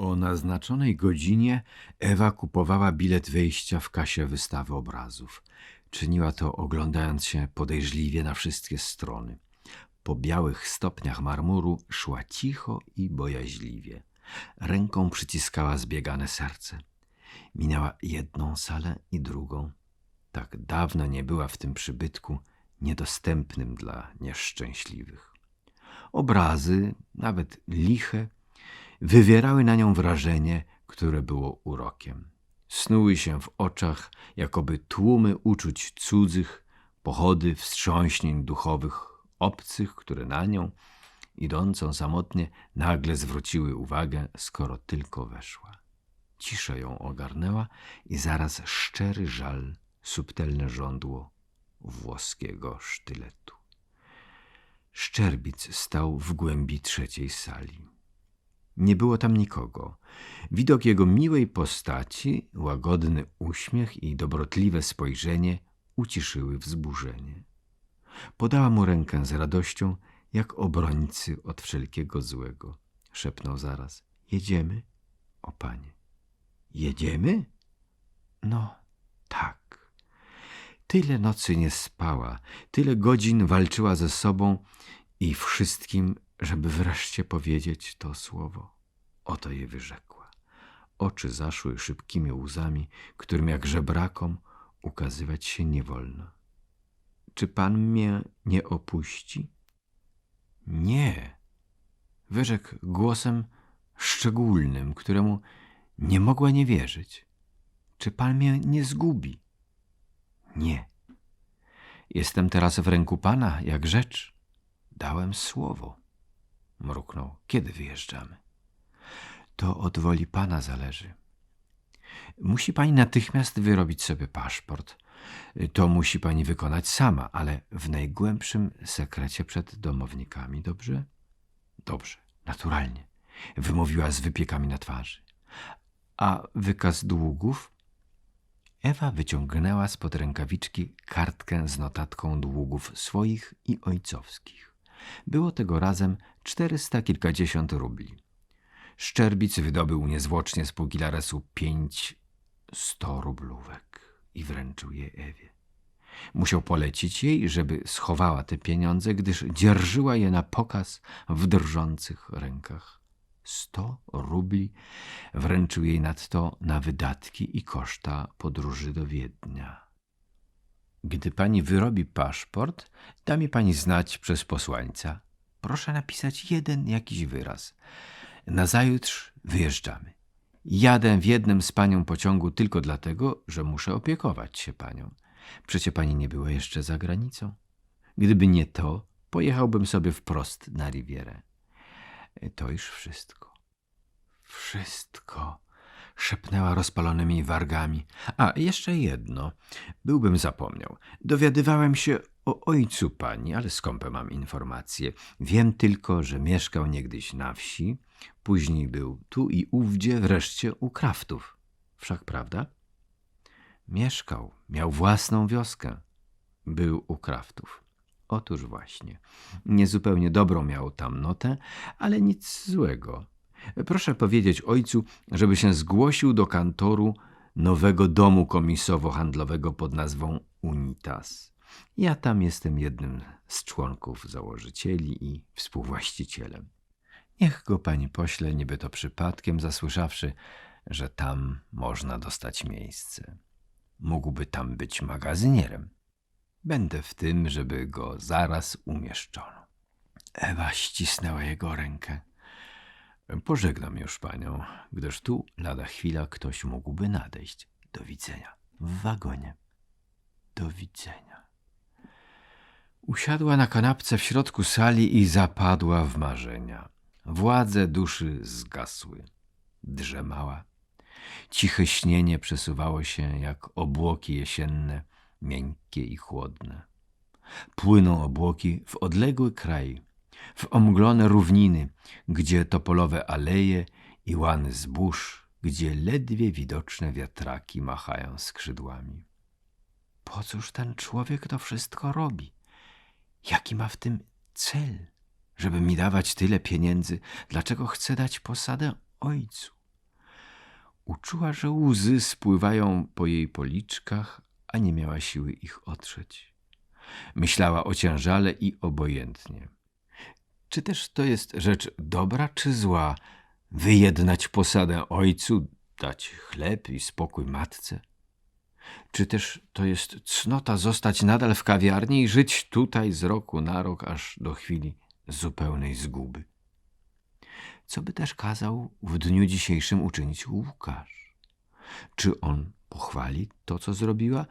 O naznaczonej godzinie Ewa kupowała bilet wejścia w kasie wystawy obrazów. Czyniła to oglądając się podejrzliwie na wszystkie strony. Po białych stopniach marmuru szła cicho i bojaźliwie. Ręką przyciskała zbiegane serce. Minęła jedną salę i drugą. Tak dawno nie była w tym przybytku niedostępnym dla nieszczęśliwych. Obrazy, nawet liche, wywierały na nią wrażenie, które było urokiem. Snuły się w oczach, jakoby tłumy uczuć cudzych, pochody wstrząśnień duchowych obcych, które na nią, idącą samotnie, nagle zwróciły uwagę, skoro tylko weszła. Cisza ją ogarnęła i zaraz szczery żal, subtelne żądło włoskiego sztyletu. Szczerbic stał w głębi trzeciej sali. Nie było tam nikogo. Widok jego miłej postaci, łagodny uśmiech i dobrotliwe spojrzenie uciszyły wzburzenie. Podała mu rękę z radością, jak obrońcy od wszelkiego złego. Szepnął zaraz. Jedziemy? O panie. Jedziemy? No, tak. Tyle nocy nie spała, tyle godzin walczyła ze sobą i wszystkim, żeby wreszcie powiedzieć to słowo. Oto je wyrzekła. Oczy zaszły szybkimi łzami, którym jak żebrakom ukazywać się nie wolno. Czy pan mnie nie opuści? Nie. Wyrzekł głosem szczególnym, któremu nie mogła nie wierzyć. Czy pan mnie nie zgubi? Nie. Jestem teraz w ręku pana, jak rzecz. Dałem słowo. Mruknął. Kiedy wyjeżdżamy? To od woli pana zależy. Musi pani natychmiast wyrobić sobie paszport. To musi pani wykonać sama, ale w najgłębszym sekrecie przed domownikami, dobrze? Dobrze, naturalnie, wymówiła z wypiekami na twarzy. A wykaz długów? Ewa wyciągnęła spod rękawiczki kartkę z notatką długów swoich i ojcowskich. Było tego razem czterysta kilkadziesiąt rubli. Szczerbic wydobył niezwłocznie z pugilaresu pięć sto rublówek i wręczył je Ewie. Musiał polecić jej, żeby schowała te pieniądze, gdyż dzierżyła je na pokaz w drżących rękach. Sto rubli wręczył jej nadto na wydatki i koszta podróży do Wiednia. Gdy pani wyrobi paszport, da mi pani znać przez posłańca. Proszę napisać jeden jakiś wyraz. Nazajutrz wyjeżdżamy. Jadę w jednym z panią pociągu tylko dlatego, że muszę opiekować się panią. Przecie pani nie była jeszcze za granicą. Gdyby nie to, pojechałbym sobie wprost na Rivierę. To już wszystko. Wszystko, szepnęła rozpalonymi wargami. A jeszcze jedno, byłbym zapomniał. Dowiadywałem się o ojcu pani, ale skąpe mam informacje. Wiem tylko, że mieszkał niegdyś na wsi, później był tu i ówdzie, wreszcie u Kraftów. Wszak prawda? Mieszkał, miał własną wioskę. Był u Kraftów. Otóż właśnie. Niezupełnie dobrą miał tam notę, ale nic złego. Proszę powiedzieć ojcu, żeby się zgłosił do kantoru nowego domu komisowo-handlowego pod nazwą Unitas. Ja tam jestem jednym z członków założycieli i współwłaścicielem. Niech go pani pośle, niby to przypadkiem zasłyszawszy, że tam można dostać miejsce. Mógłby tam być magazynierem. Będę w tym, żeby go zaraz umieszczono. Ewa ścisnęła jego rękę. Pożegnam już panią, gdyż tu lada chwila ktoś mógłby nadejść. Do widzenia. W wagonie. Do widzenia. Usiadła na kanapce w środku sali i zapadła w marzenia. Władze duszy zgasły. Drzemała. Ciche śnienie przesuwało się jak obłoki jesienne, miękkie i chłodne. Płyną obłoki w odległy kraj, w omglone równiny, gdzie topolowe aleje i łany zbóż, gdzie ledwie widoczne wiatraki machają skrzydłami. Po cóż ten człowiek to wszystko robi? Jaki ma w tym cel? Żeby mi dawać tyle pieniędzy, dlaczego chce dać posadę ojcu? Uczuła, że łzy spływają po jej policzkach, a nie miała siły ich otrzeć. Myślała ociężale i obojętnie. Czy też to jest rzecz dobra czy zła? Wyjednać posadę ojcu, dać chleb i spokój matce? Czy też to jest cnota zostać nadal w kawiarni i żyć tutaj z roku na rok, aż do chwili zupełnej zguby? Co by też kazał w dniu dzisiejszym uczynić Łukasz? Czy on pochwali to, co zrobiła,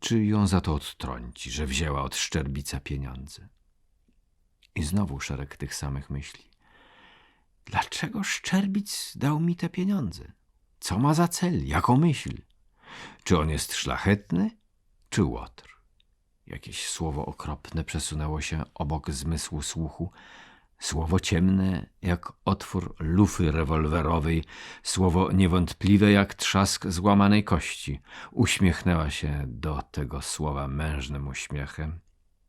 czy ją za to odtrąci, że wzięła od Szczerbica pieniądze? I znowu szereg tych samych myśli. Dlaczego Szczerbic dał mi te pieniądze? Co ma za cel? Jaką myśl? Czy on jest szlachetny, czy łotr? Jakieś słowo okropne przesunęło się obok zmysłu słuchu, słowo ciemne jak otwór lufy rewolwerowej, słowo niewątpliwe jak trzask złamanej kości. Uśmiechnęła się do tego słowa mężnym uśmiechem,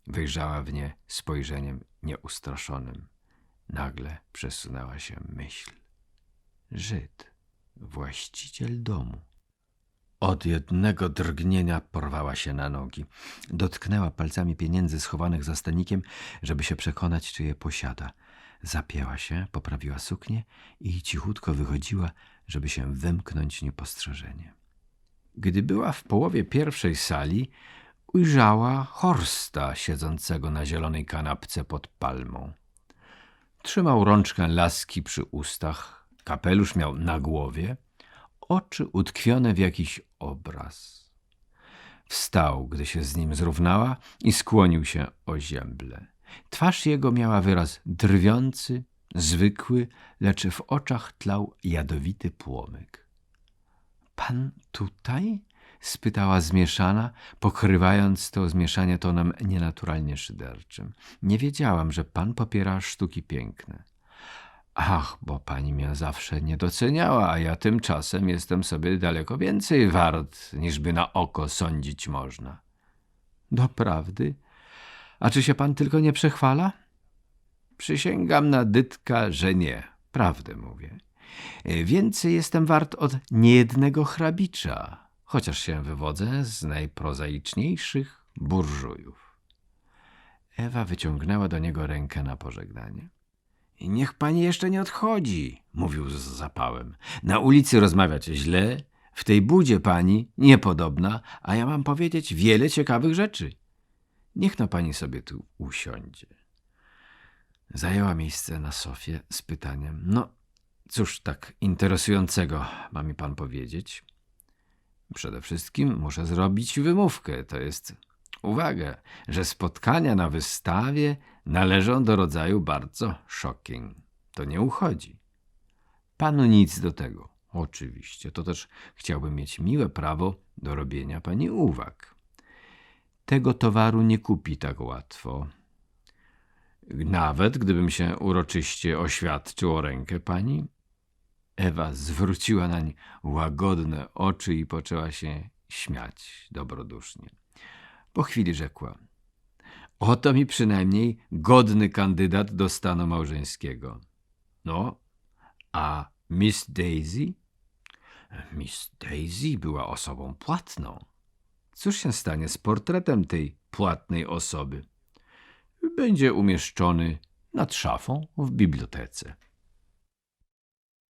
wyjrzała w nie spojrzeniem nieustraszonym. Nagle przesunęła się myśl. Żyd, właściciel domu. Od jednego drgnienia porwała się na nogi. Dotknęła palcami pieniędzy schowanych za stanikiem, żeby się przekonać, czy je posiada. Zapięła się, poprawiła suknię i cichutko wychodziła, żeby się wymknąć niepostrzeżenie. Gdy była w połowie pierwszej sali, ujrzała Horsta siedzącego na zielonej kanapce pod palmą. Trzymał rączkę laski przy ustach, kapelusz miał na głowie, oczy utkwione w jakiś obraz. Wstał, gdy się z nim zrównała i skłonił się o zięble. Twarz jego miała wyraz drwiący, zwykły, lecz w oczach tlał jadowity płomyk. Pan tutaj? Spytała zmieszana, pokrywając to zmieszanie tonem nienaturalnie szyderczym. Nie wiedziałam, że pan popiera sztuki piękne. Ach, bo pani mnie zawsze nie doceniała, a ja tymczasem jestem sobie daleko więcej wart, niżby na oko sądzić można. Doprawdy? A czy się pan tylko nie przechwala? Przysięgam na dytka, że nie. Prawdę mówię. Więcej jestem wart od niejednego hrabicza, chociaż się wywodzę z najprozaiczniejszych burżujów. Ewa wyciągnęła do niego rękę na pożegnanie. Niech pani jeszcze nie odchodzi, mówił z zapałem. Na ulicy rozmawiać źle, w tej budzie pani niepodobna, a ja mam powiedzieć wiele ciekawych rzeczy. Niech no pani sobie tu usiądzie. Zajęła miejsce na sofie z pytaniem: No, cóż tak interesującego ma mi pan powiedzieć? Przede wszystkim muszę zrobić wymówkę, to jest uwagę, że spotkania na wystawie należą do rodzaju bardzo shocking. To nie uchodzi. Panu nic do tego. Oczywiście, to też chciałbym mieć miłe prawo do robienia pani uwag. Tego towaru nie kupi tak łatwo. Nawet gdybym się uroczyście oświadczył o rękę pani. Ewa zwróciła nań łagodne oczy i poczęła się śmiać dobrodusznie. Po chwili rzekła: Oto mi przynajmniej godny kandydat do stanu małżeńskiego. No, a Miss Daisy? Miss Daisy była osobą płatną. Cóż się stanie z portretem tej płatnej osoby? Będzie umieszczony nad szafą w bibliotece.